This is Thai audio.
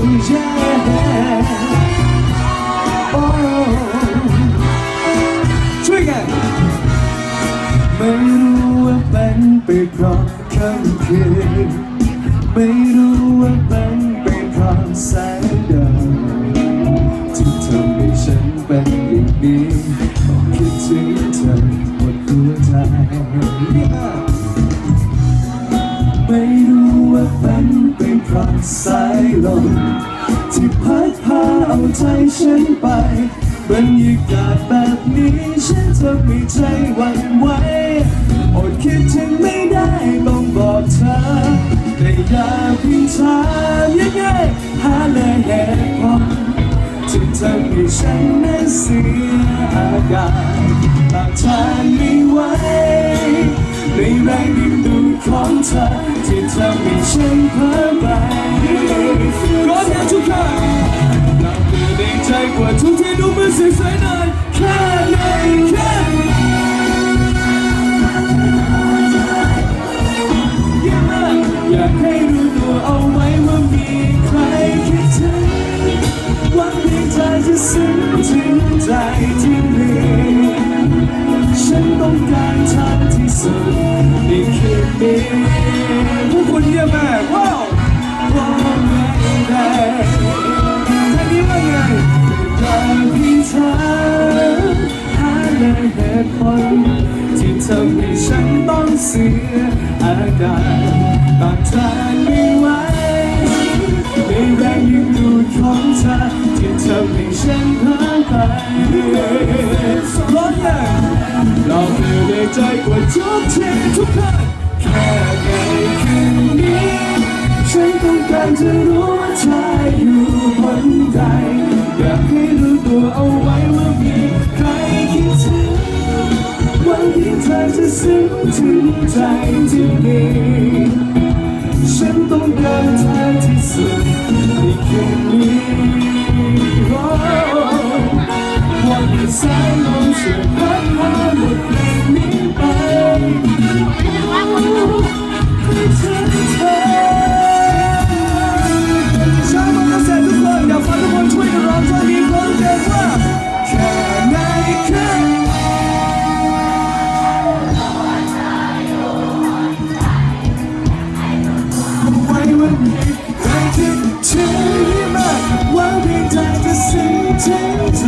โอ้ช่วยกันไม่รู้ว่าเป็นไปเพราะค่ำคืนไม่รู้ว่าเป็นไปเพราะแสงดาวที่ทำให้ฉันเป็นอย่างนี้คิดถึงเธอหมดหัวใจ ลมที่พัดพาเอาใจฉันไปบรรยากาศแบบนี้ฉันจะไม่ใจหวั่นไหวอดคิดถึงไม่ได้ต้องบอกเธอแต่อย่าพิงถายังไงหาเลยเหตุผลที่ทำให้ฉันนั้นเสียอาการตามทานไม่ไหวในแรงดึงดูดของเธอที่ทำให้ฉันเพ้อไป เราเพื่อในใจกว่าทุกที่ดูมันสวยๆหน่อยแค่ไหนแค่อยากให้รู้ตัวเอาไว้ว่ามีใครคิดถึงหวังเพียงเธอจะซึ้งถึงใจที่มีฉันต้องการเธอที่สุดในคืนนี้พวกคุณเยี่ยมมาก เหตุผลที่ทำให้ฉันต้องเสียอาการต้านทานไม่ไหวในแรงยึดดูดของเธอที่ทำให้ฉันเพ้อไปร้อนแรงเราเพื่อในใจกว่าทุกทีทุกครั้งแค่ในคืนนี้ฉันต้องการจะรู้ ซึ้งถึงใจที่มีฉันต้องการเธอที่สุดในคืนนี้ควันที่สายลมสวยพัดพาหมดเพลงนี้ไปให้เธอ วันนี้ใครคิดถึงมว่าเพีใจจะซึ้งใจ